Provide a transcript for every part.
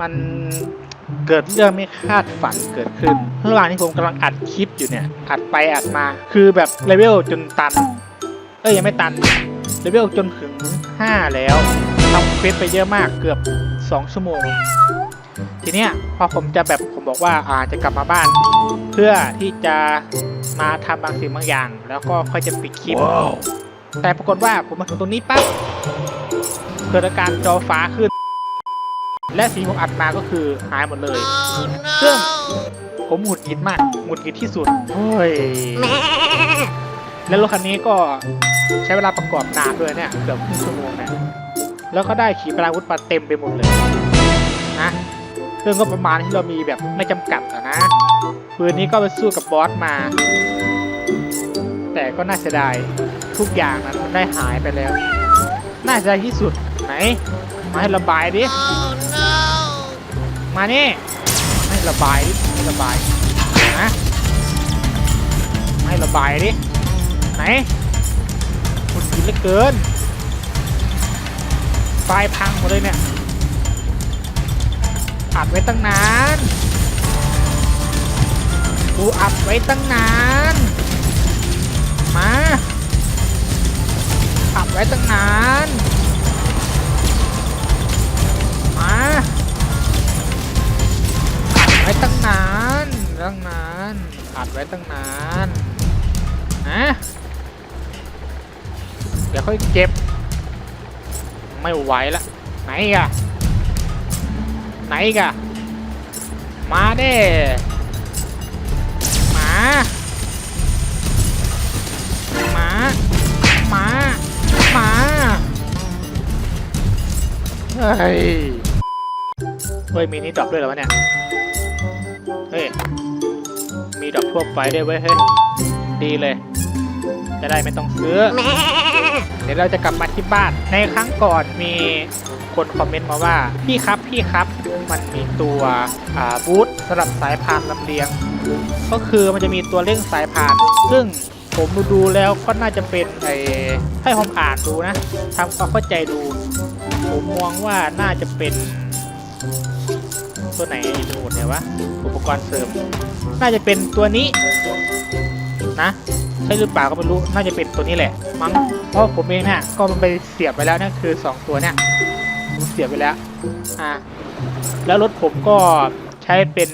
มันเกิดเรื่องไม่คาดฝันเกิดขึ้นระหว่างที่ผมกำลังอัดคลิปอยู่เนี่ย อัดไปอัดมา คือแบบเลเวลจนตัน เอ้ยยังไม่ตัน เลเวลจนถึง 5 แล้วทำเควสไปเยอะมากเกือบ 2 ชั่วโมง ทีเนี้ยพอผมจะแบบผมบอกว่าอาจะกลับมาบ้าน เพื่อที่จะมาทำบางสิ่งบางอย่าง แล้วก็ค่อยจะปิดคลิปแต่ปรากฏว่าผมมาถึงตรงนี้ปั๊บเกิดอาการจอฟ้าขึ้น และสีผมอัดมาก็คือหายหมดเลย ซึ่งผมหงุดหงิดมากหงุดหงิดที่สุดโอ้ยแล้วรถคันนี้ก็ใช้เวลาประกอบนานด้วยเนี่ยเกือบครึ่งชั่วโมงนะแล้วก็ได้ขีปนาวุธมาเต็มไปหมดเลยนะซึ่งก็ประมาณที่เรามีแบบไม่จำกัดอะนะ ปืนนี้ก็ไปสู้กับบอสมา แต่ก็น่าเสียดายทุกอย่างนั้นมันได้หายไปแล้ว น่าเสียดายที่สุดไหนมาให้ระบายดิ มานี่ให้ระบายดิให้ระบายนะให้ระบายดิไหนคุณกินเหลือเกินไฟพังหมดเลยเนี่ยอัดไว้ตั้งนานกูอัดไว้ตั้งนาน ค่อยเก็บ ไม่ไหวละไหนกะไหนกะมาเด้หมาหมาหมาหมาเฮ้ยเฮ้ยมีนี่ดรอปด้วยเหรอวะเนี่ยเฮ้ยมีดอกทั่วไปด้วยเว้ยเฮ้ยดีเลย จะได้ไม่ต้องซื้อ เดี๋ยวเราจะกลับมาที่บ้าน ในครั้งก่อนมีคนคอมเมนต์มาว่า พี่ครับพี่ครับมันมีตัวอ่าบูธสำหรับสายพานลำเลียง ก็คือมันจะมีตัวเร่งสายพาน ซึ่งผมดูแล้วก็น่าจะเป็นไอ้ให้ผมอ่านดูนะทำความเข้าใจดู ผมมองว่าน่าจะเป็นตัวไหนดูเนี่ยวะอุปกรณ์เสริม น่าจะเป็นตัวนี้ นะ ใช่หรือเปล่าก็ไม่รู้ น่าจะเป็นตัวนี้แหละมั้ง เพราะผมเองเนี่ยก็มันไปเสียบไปแล้วนั่นคือ 2 ตัวเนี่ยผมเสียบไปแล้ว อ่า แล้วรถผมก็ใช้เป็น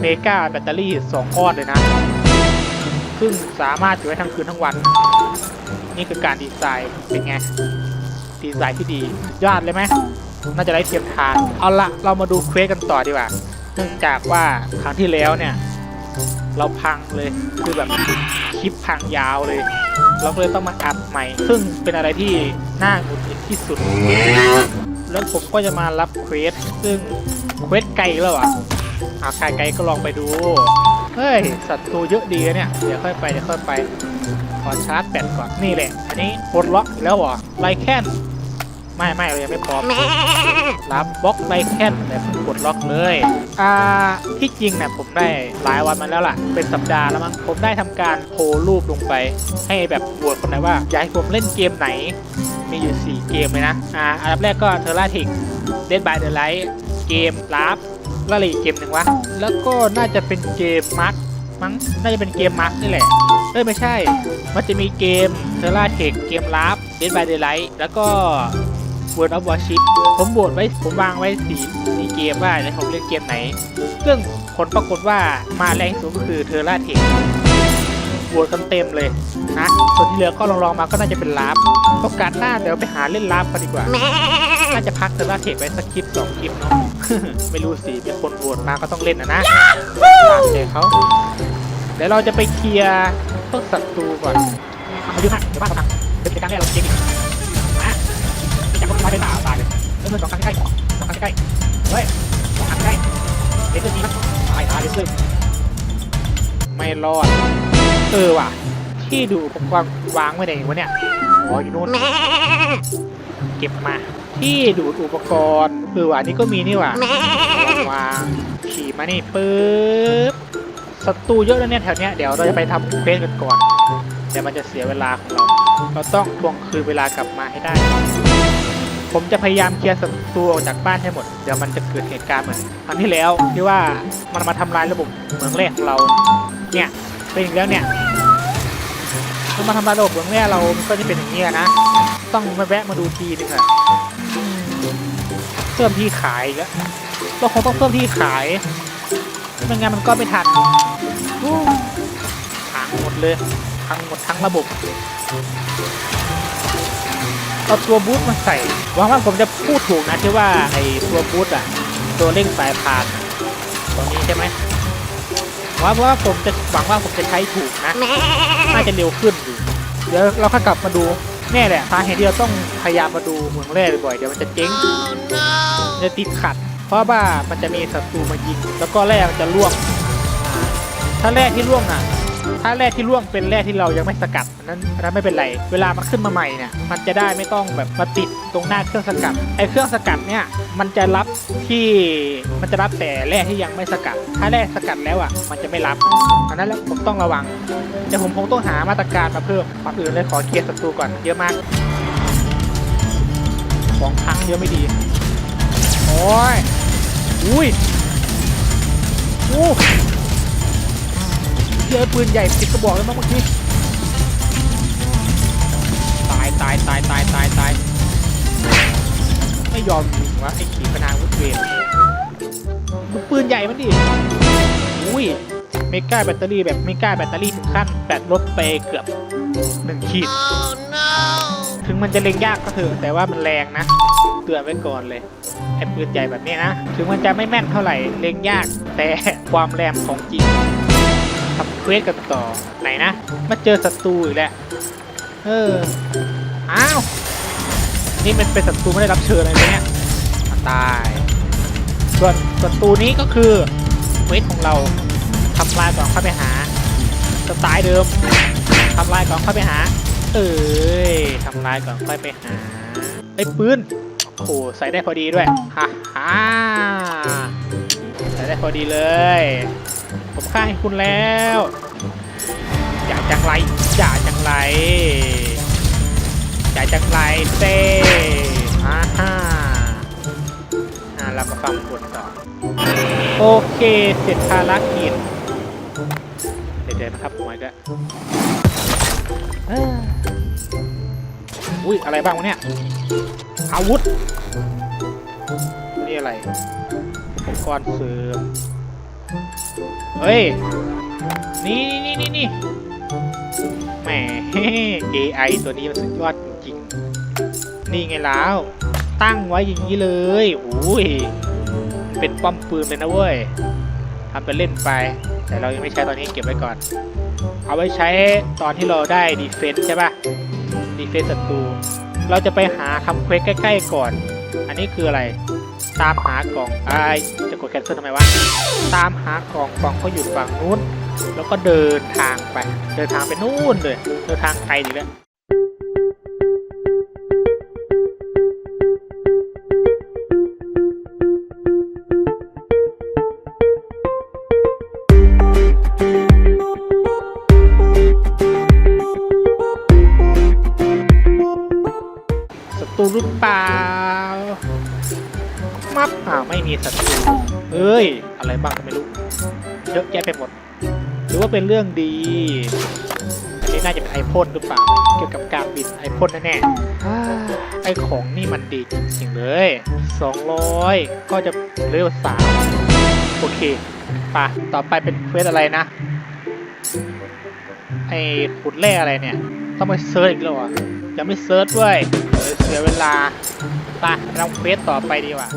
เมกาแบตเตอรี่ 2 ก้อนเลยนะ ซึ่งสามารถอยู่ได้ทั้งคืนทั้งวัน นี่คือการดีไซน์ เป็นไง ดีไซน์ที่ดี ยอดเลยไหมน่าจะได้เทียมทาน เอาละเรามาดูเควสกันต่อดีกว่า เนื่องจากว่าครั้งที่แล้วเนี่ย เราพังเลยคือแบบคลิปพังยาวเลย เราก็เลยต้องมาอัดใหม่ ซึ่งเป็นอะไรที่น่าหงุดหงิดที่สุด แล้วผมก็จะมารับเควสซึ่งเควสไกลแล้วอะอาไกลไกลก็ลองไปดู เฮ้ยศัตรูเยอะดีเนี่ย เดี๋ยวค่อยไปเดี๋ยวค่อยไปขอชาร์จแบตก่อนนี่แหละ อันนี้ปลดล็อกอีกแล้วเหรอไลแคน ไม่ไม่เรายังไม่พร้อมรับบล็อกไลแคนแต่เพิ่งกดล็อกเลย อ่าที่จริงเนี่ยผมได้หลายวันมาแล้วล่ะ เป็นสัปดาห์แล้วมั้งผมได้ทำการโพลรูปลงไป ให้แบบโหวตคนไหนว่า อยากให้ผมเล่นเกมไหน มีอยู่ 4 เกมเลยนะ อ่าอันดับแรกก็เทอร์ราทิกเดดบายเดอะไลท์เกมลาฟแล้วอะไรอีกเกมหนึ่งวะ แล้วก็น่าจะเป็นเกมมาร์คมั้งน่าจะเป็นเกมมาร์คนี่แหละ เอ้ยไม่ใช่ มันจะมีเกมเทอร์ราเทคเกมลาฟเดดบายเด y ไลท์แล้วก็ World of Warship ผมโหวตไว้ผมวางไว้สีในเกมว่าจะผมเล่นเกมไหน ซึ่งผลปรากฏว่ามาแรงสุดก็คือเทอร์ราเทคโหวตกันเต็มเลยนะส่วนที่เหลือก็ลองๆมาก็น่าจะเป็นลาฟโอกาสหน้าเดี๋ยวไปหาเล่นลาฟกันดีกว่าน่าจะพักเทอร์ราเทคไว้สักคลิปสองคลิปเนาะไม่รู้สิมีคนโหวตมาก็ต้องเล่นนะนะตามใจเขาเดี๋ยวเราจะไปเคลียร์พวกศัตรูก่อนมาดูฮะเดี๋ยวบ้านกำลังเดี๋ยวกิจการแรกเราเจ๊งอีก ไม่จับคนร้ายไปตาตายเลยเริ่มเลยสองครั้งใกล้ๆสองครั้งใกล้ๆเฮ้ยสองครั้งใกล้เลเซอร์นี้มั้ยตายตายเลเซอร์ไม่รอด เออว่ะ ที่ดูอุปกรณ์วางไว้ไหนวะเนี่ยอ๋ออยู่นู่นเก็บมา ที่ดูดอุปกรณ์เออว่ะอันนี่ก็มีนี่ว่ะวางขี่มานี่ปึ๊บศัตรูเยอะแล้วเนี่ยแถวเนี้ยเดี๋ยวเราจะไปทำเควสกันก่อนเดี๋ยวมันจะเสียเวลาของเรา เราต้องทวงคืนเวลากลับมาให้ได้ ผมจะพยายามเคลียร์ศัตรูออกจากบ้านให้หมด เดี๋ยวมันจะเกิดเหตุการณ์เหมือนครั้งที่แล้วที่ว่ามันมาทำลายระบบเมืองแร่ของเรา เนี่ยเป็นอย่างแล้วเนี่ยมันมาทำลายระบบเมืองแร่เรามันก็จะเป็นอย่างนี้นะ ต้องมาแวะมาดูทีนึงอะเพิ่มที่ขายกแล้วเราคงต้องเพิ่มที่ขายไม่งั้นมันก็ไม่ทันโอ้พังหมดเลยพังหมดทั้งระบบ เอาตัวบูทมาใส่หวังว่าผมจะพูดถูกนะที่ว่าไอ้ตัวบูทอะ ตัวเร่งสายพานตรงนี้ใช่ไหมหวังว่าผมจะหวังว่าผมจะใช้ถูกนะน่าจะเร็วขึ้นอยู่เดี๋ยวเราค่อยกลับมาดูแน่แหละสาเหตุที่เราต้องพยายามมาดูเมืองแร่บ่อยๆเดี๋ยวมันจะเจ๊งจะติดขัด เพราะว่ามันจะมีศัตรูมายิงแล้วก็แร่มันจะล่วงถ้าแร่ที่ล่วงอะ ถ้าแร่ที่ล่วงเป็นแร่ที่เรายังไม่สกัดนั้นนั้นไม่เป็นไร เวลามันขึ้นมาใหม่เนี่ยมันจะได้ไม่ต้องแบบมาติดตรงหน้าเครื่องสกัดไอ้เครื่องสกัดเนี่ยมันจะรับที่มันจะรับแต่แร่ที่ยังไม่สกัด ถ้าแร่สกัดแล้วอะมันจะไม่รับอันนั้นแหละผมต้องระวังเดี๋ยวผมคงต้องหามาตรการมาเพิ่มก่อนอื่นเลยขอเคลียร์ศัตรูก่อนเยอะมาก ของพังเยอะไม่ดีโอ้ยอุ้ยอู้ จอปืนใหญ่ติดกระบอกแล้วมั้งเมื่อกี้ตายตายตายตายตายตายไม่ยอมยิงวะไอ้ขีปนาวุธเวรดูปืนใหญ่มันดิอุ้ยเมกาแบตเตอรี่แบบเมกาแบตเตอรี่ถึงขั้นแบตลดไปเกือบหนึ่งขีดถึงมันจะเล็งยากก็เถอะแต่ว่ามันแรงนะ เตือนไว้ก่อนเลยไอ้ปืนใหญ่แบบนี้นะ ถึงมันจะไม่แม่นเท่าไหร่เล็งยากแต่ความแรงของจริงทำ เควสกันต่อไหนนะ มาเจอศัตรูอีกแล้วเออ อ้าว นี่มันเป็นศัตรูไม่ได้รับเชิญอะไรเลยเนี่ยตาย ส่วนศัตรูนี้ก็คือเควสของเราทำลายก่อนเข้าไปหา สไตล์เดิมทำลายก่อนเข้าไปหา เอ้ยทำลายก่อนค่อยไปหาไอ้ปืนโอ้โหใส่ได้พอดีด้วยฮ่าฮ่าใส่ได้พอดีเลย ผมฆ่าให้คุณแล้ว อย่าจังไรอย่าจังไรอย่าจังไรเต้อ่าฮ่าอ่าเรามาฟังบทต่อ โอเค เสร็จภารกิจเดี๋ยวเดี๋ยวนะครับผมอีกแล้วอุ้ยอะไรบ้างวะเนี่ย อาวุธ นี่อะไรอุปกรณ์เสริม เฮ้ย นี่นี่นี่นี่แหม AI ตัวนี้มันสุดยอดจริงๆนี่ไงแล้ว ตั้งไว้อย่างนี้เลยโอ้ย เป็นป้อมปืนเลยนะเว้ยทำเป็นเล่นไป แต่เรายังไม่ใช้ตอนนี้เก็บไว้ก่อน เอาไว้ใช้ตอนที่เราได้ดีเฟนส์ใช่ปะดีเฟนส์ศัตรู เราจะไปหาทำเควสใกล้ ๆ ก่อน อันนี้คืออะไร ตามหากล่องไอจะกดแคนเซิลทำไมวะ ตามหากล่องกล่องก็อยู่ฝั่งนู้น แล้วก็เดินทางไป เดินทางไปนู่นเลย เดินทางไกลดีแล้ว ม่มีศัตรูเอ้ย อะไรบ้างก็ไม่รู้ เยอะแยะไปหมด หรือว่าเป็นเรื่องดี อันนี้น่าจะเป็นไอพ่นหรือเปล่า เกี่ยวกับการบินไอพ่นแน่ๆอ่าไอของนี่มันดีจริงๆเลย 200 ก็จะเร็วสามโอเคป่ะต่อไปเป็นเควสอะไรนะ ไอขุดแร่อะไรเนี่ย ต้องไปเซิร์ชอีกแล้วอะยังไม่เซิร์ชด้วยเดี๋ยวเสียเวลาไปเราเควสต่อไปดีกว่า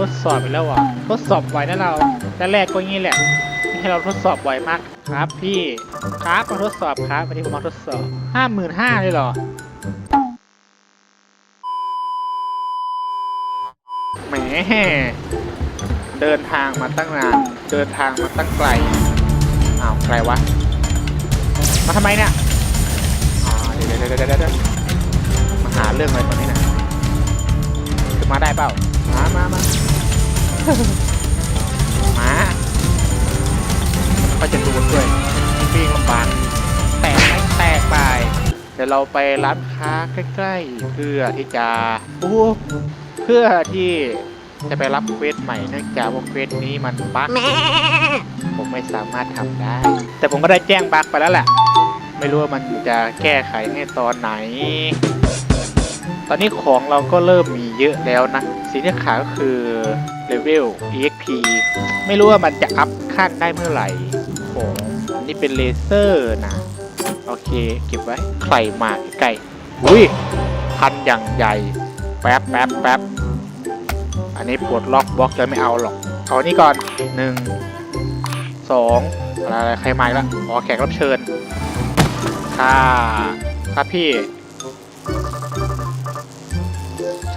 ทดสอบอีกแล้วอะทดสอบไหวนะเราแรกๆก็งี้แหละให้เราทดสอบบ่อยมากครับพี่ครับมาทดสอบครับวันนี้ผมมาทดสอบห้าหมื่นห้าเลยเหรอแหมเดินทางมาตั้งนานเดินทางมาตั้งไกลอ้าวไกลวะมาทำไมเนี่ยเดี๋ยวเดี๋ยวเดี๋ยวเดี๋ยวเดี๋ยวมาหาเรื่องอะไรตอนนี้นะ มาได้เปล่า มามามามาก็จะดูดด้วยวิ่งลำบากแตกไหมแตกไป เดี๋ยวเราไปร้านค้าใกล้ๆ เพื่อที่จะโอ้เพื่อที่จะไปรับเควสใหม่เนื่องจากว่าเควสนี้มันบั๊กผมไม่สามารถทำได้ แต่ผมก็ได้แจ้งบั๊กไปแล้วแหละ ไม่รู้ว่ามันจะแก้ไขให้ตอนไหน ตอนนี้ของเราก็เริ่มมีเยอะแล้วนะสิ่งที่ขาก็คือเลเวล EXP ไม่รู้ว่ามันจะอัพขั้นได้เมื่อไหร่โอ้อันนี้เป็นเลเซอร์นะ โอเค เก็บไว้ใครมาใกล้ๆอุ้ยพันอย่างใหญ่ แป๊บแป๊บแป๊บอันนี้ปลดล็อกบล็อกเลยไม่เอาหรอก เอาอันนี้ก่อนหนึ่งสองอะไรอะไรใครมาแล้วอ๋อแขกรับเชิญค่ะครับพี่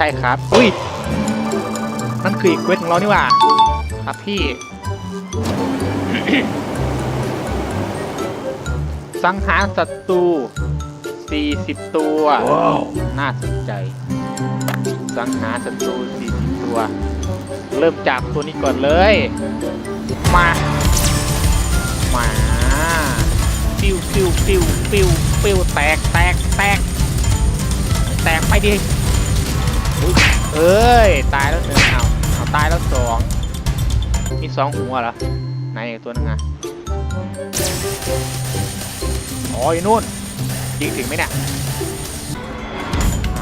ช่ครับ อุ้ย นั่นคืออีกเควสของเรานี่หว่า ครับพี่ สังหารศัตรู 40 ตัว น่าสนใจ สังหารศัตรู 40 ตัว เริ่มจากตัวนี้ก่อนเลย มา มาฟิวฟิวฟิวฟิวฟิวแตกแตกแตกแตกไปดิอุ๊ย เอ้ย ตายแล้วหนึ่งเอาเอาตายแล้วสองมีสองหัวเหรอไหนอีกตัวหนึงอะอ๋ออยู่นู่นยิงถึงไหมเนี่ย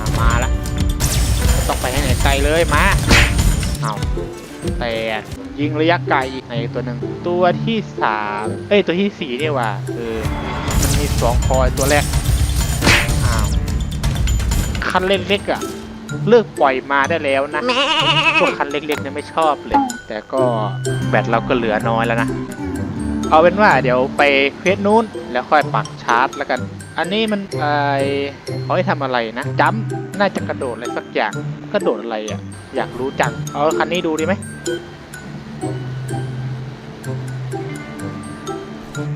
ามาละต้องไปให้ไหนไกลเลยมาเอาแต่ยิงระยะไกลอีกไหนตัวหนึ่งตัวที่สามเอ้ยตัวที่สี่เนี่ยว่ะเออมันมีสองคอยตัวแรกอ้าวคันเล็กๆอะ เลิกปล่อยมาได้แล้วนะ พวกคันเล็กๆเนี่ยไม่ชอบเลย แต่ก็แบตเราก็เหลือน้อยแล้วนะ เอาเป็นว่าเดี๋ยวไปเควสนู้นแล้วค่อยปักชาร์จแล้วกัน อันนี้มันไอเขาให้ทำอะไรนะจัมป์น่าจะกระโดดอะไรสักอย่าง กระโดดอะไรอะ อยากรู้จัง เอาคันนี้ดูดีไหม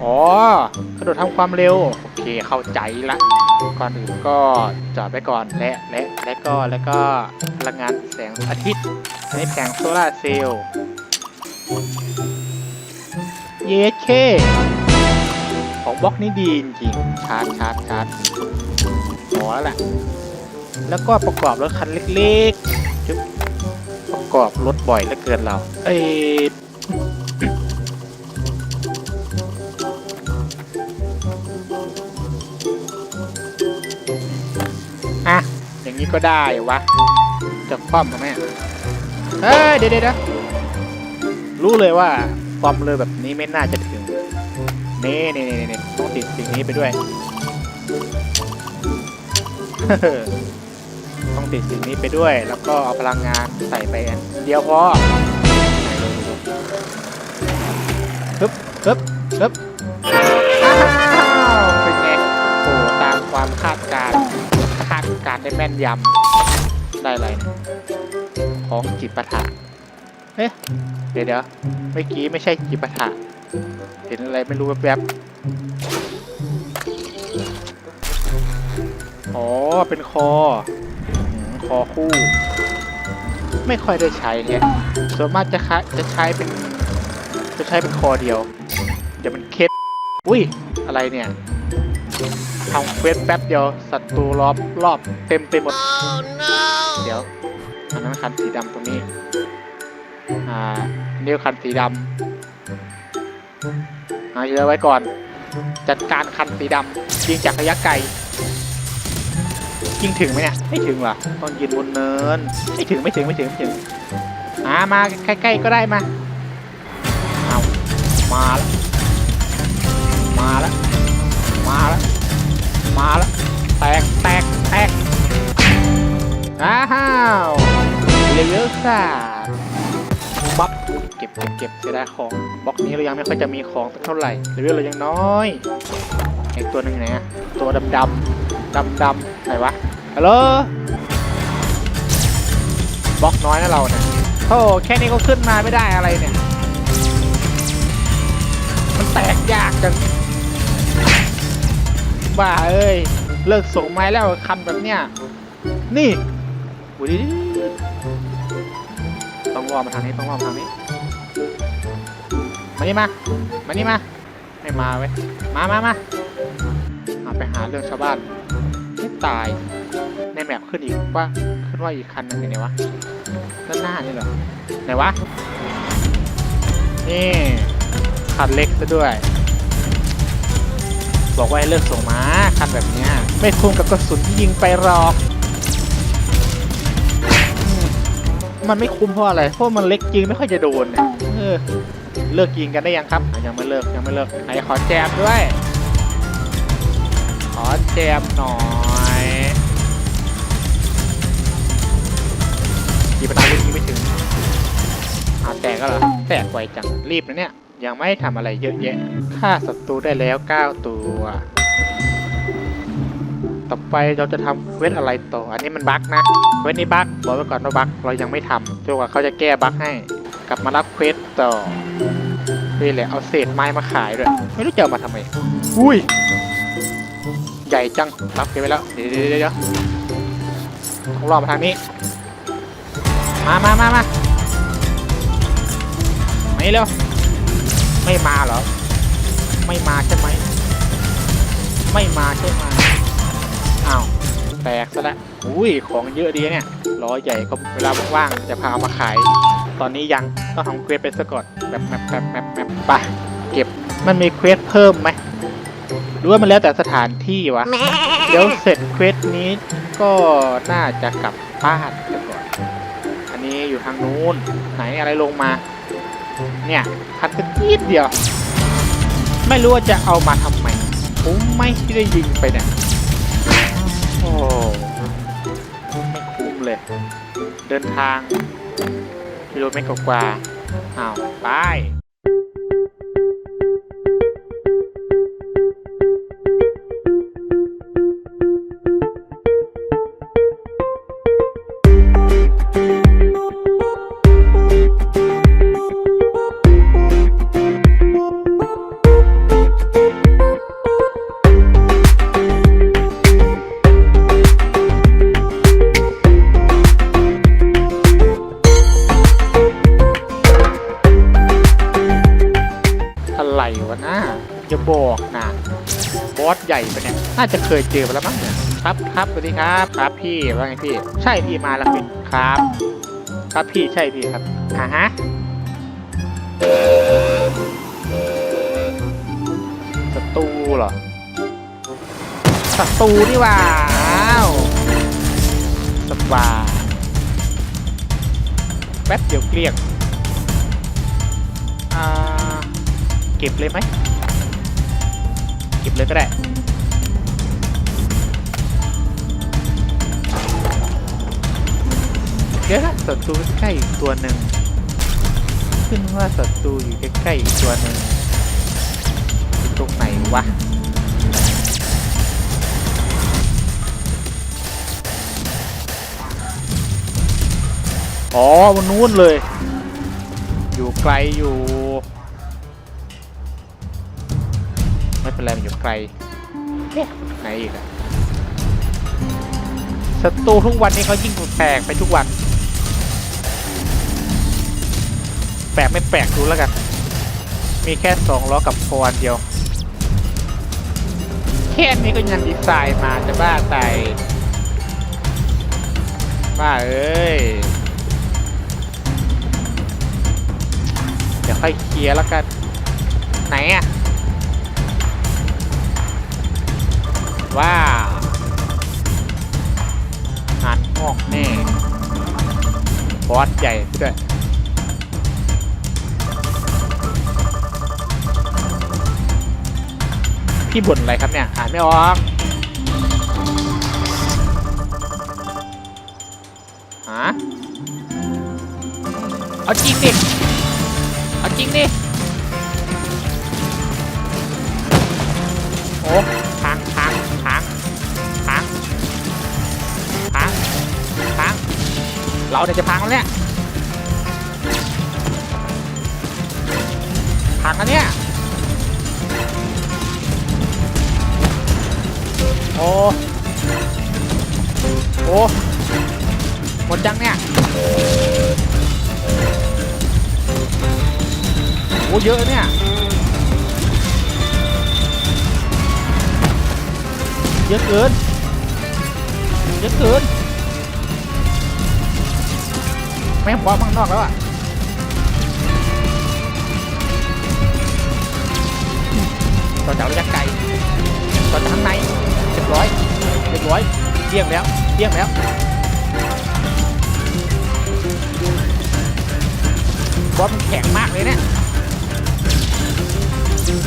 อ๋อกระโดดทำความเร็ว โอเคเข้าใจละก่อนอื่นก็จอดไปก่อนและและและก็แล้วก็พลังงานแสงอาทิตย์อันนี้แผงโซลาร์เซลล์เยเคของบล็อกนี้ดีจริงชาร์จชาร์จชาร์จพอแล้วแหละแล้วก็ประกอบรถคันเล็กๆจุ๊บประกอบรถบ่อยเหลือเกินเรา เอ้ อย่างนี้ก็ได้วะ จะคว่ำกับแม่เฮ้ยเดี๋ยวเดี๋ยวรู้เลยว่าความเร็วแบบนี้ไม่น่าจะถึงนี่นี่นี่นี่ต้องติดสิ่งนี้ไปด้วยต้องติดสิ่งนี้ไปด้วย แล้วก็เอาพลังงานใส่ไปเดียวพอฮึบฮึบฮึบ ได้แม่นยำได้อะไรเนี่ยของจิปาถะเอ๊ะเดี๋ยวเดี๋ยวเมื่อกี้ไม่ใช่จิปาถะเห็นอะไรไม่รู้แวบๆอ๋อเป็นคออืมคอคู่ ไม่ค่อยได้ใช้เนี่ยส่วนมากจะคะจะใช้เป็นจะใช้เป็นคอเดียว เดี๋ยวมันเคล็ดอุ้ยอะไรเนี่ย ทำเควสแป๊บเดียวศัตรูรอบรอบเต็มไปหมด เดี๋ยวอันนั้นคันสีดำตรงนี้ อ่าอันนี้คันสีดำเอาเยอะไว้ก่อน จัดการคันสีดำยิงจากระยะไกลยิงถึงไหมเนี่ยไม่ถึงว่ะต้องยืนบนเนินไม่ถึงไม่ถึงไม่ถึงไม่ถึงอ่ามาใกล้ๆก็ได้มาเอามาแล้วมาแล้วมาแล้ว มาแล้วแตกแตกแตกอ้าวเลเวลสามปั๊บเก็บเก็บเก็บเสียดายของบล็อกนี้เรายังไม่ค่อยจะมีของสักเท่าไหร่เลเวลเรายังน้อยอีกตัวหนึ่งไหนอะตัวดำดำดำดำไหนวะฮัลโหลบล็อกน้อยนะเราเนี่ยโอ้แค่นี้ก็ขึ้นมาไม่ได้อะไรเนี่ย มันแตกยากจัง บ้าเอ้ย เลิกส่งไม้แล้วคันแบบเนี้ย นี่อุ้ยต้องรอมาทางนี้ต้องรอมาทางนี้ มานี่มา มานี่มาไม่มาเว้ย มามามาเอาไปหาเรื่องชาวบ้านไม่ตาย ในแมปขึ้นอีกว่าขึ้นว่าอีกคันนึงอยู่ไหนวะ ด้านหน้านี่เหรอ ไหนวะ นี่ คันเล็กซะด้วย บอกว่าให้เลิกส่งมาคันแบบเนี้ยไม่คุ้มกับกระสุนที่ยิงไปหรอก มันไม่คุ้มเพราะอะไร เพราะมันเล็กยิงไม่ค่อยจะโดนเนี่ยเออเลิกยิงกันได้ยังครับ ยังไม่เลิกยังไม่เลิกไหนขอแจมด้วย ขอแจมหน่อยกี่ปนาลูกนี้ไม่ถึงอาแตกก็เหรอแตกไวจังรีบนะเนี่ย ยังไม่ทำอะไรเยอะแยะฆ่าศัตรูได้แล้ว 9 ตัว ต่อไปเราจะทำเวสอะไรต่อ อันนี้มันบั๊กนะ เวสนี้บั๊กบอกไว้ก่อนว่าบั๊กเรายังไม่ทำจนกว่าเขาจะแก้บั๊กให้ กลับมารับเควสต่อนี่แหละเอาเศษไม้มาขายด้วย ไม่รู้จะเอามาทำไม อุ้ย ใหญ่จัง รับเควสไปแล้ว เดี๋ยวเดี๋ยวเดี๋ยวต้องรอมาทางนี้ มามามามาไม่เร็ว ไม่มาเหรอ ไม่มาใช่ไหม ไม่มาใช่ไหมอ้าว แตกซะแล้วอุ้ย ของเยอะดีเนี่ย ล้อใหญ่ก็เวลาว่างๆจะพามาขาย ตอนนี้ยังต้องทำเควสไปซะก่อนแบบแบบแบบแบบแบบไปเก็บ มันมีเควสเพิ่มไหมหรือว่ามันแล้วแต่สถานที่วะ เดี๋ยวเสร็จเควสนี้ก็น่าจะกลับบ้านซะก่อน อันนี้อยู่ทางนู้น ไหนอะไรลงมา เนี่ยคัดกัน นิดเดียว ไม่รู้ว่าจะเอามาทำไมผมไม่ได้ยิงไปเนี่ยโอ้ไม่คุ้มเลย เดินทางกิโลเมตรกว่าอ้าวไป น่าจะเคยเจอมาแล้วมั้งเนี่ยครับครับสวัสดีครับ ครับพี่ว่าไงพี่ ใช่พี่มาแล้วพี่ครับ ครับพี่ใช่พี่ครับอ่าฮะศัตรูเหรอศัตรูนี่ว่าสบาแป๊บเดียวเกลี้ยงอ่าเก็บเลยไหม เก็บเลยก็ได้ เดี๋ยวนะศัตรูใกล้ๆอีกตัวหนึ่งขึ้นว่าศัตรูอยู่ใกล้ๆอีกตัวหนึ่งอยู่ตรงไหนวะอ๋อมันนู้นเลย อยู่ไกลอยู่ ไม่เป็นไรมันอยู่ไกลเอ๊ะไหนอีกอะศัตรูทุกวันนี้เขายิ่งแปลกไปทุกวัน แปลกไม่แปลกดูแล้วกัน มีแค่สองล้อกับโฟอนเดียว แค่นี้ก็ยังดีไซน์มาจะบ้าตายบ้าเอ้ย เดี๋ยวค่อยเคลียร์แล้วกัน ไหนอะว้าวงานงอกแน่บอสใหญ่ด้วย พี่บ่นอะไรครับเนี่ย อ่านไม่ออกฮะเอาจริงดิ เอาจริงดิ โอ้พังพังพังพังพังพังเราเนี่ยจะพังแล้วเนี่ย พังแล้วเนี่ย โอ้โอ้หมดจังเนี่ยโอ้เยอะเนี่ย เยอะเกิน เยอะเกินไม่ให้ผมว่าข้างนอกแล้วอะต่อจากระยะไกลต่อจากข้างใน บร้อยเรียบร้อยเดี่ยงแล้วเดี่ยงแล้วบอสมันแข็งมากเลยเนี่ย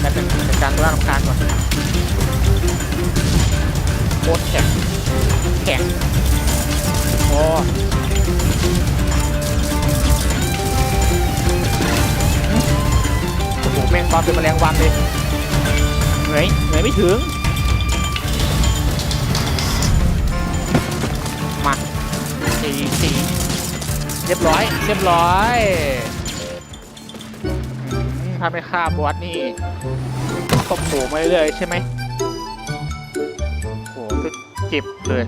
แต่เป็นเป็นการตัวร่างกายก่อนโคตรแข็งแข็งโอ้โอ้โหแม่งบอสเป็นแมลงวันเลยเหนื่อยเหนื่อยไม่ถึง สี่สี่เรียบร้อย เรียบร้อยถ้าไม่ฆ่าบอสนี่ตบหนูมาเรื่อยใช่ไหมโอ้โหเจ็บเลย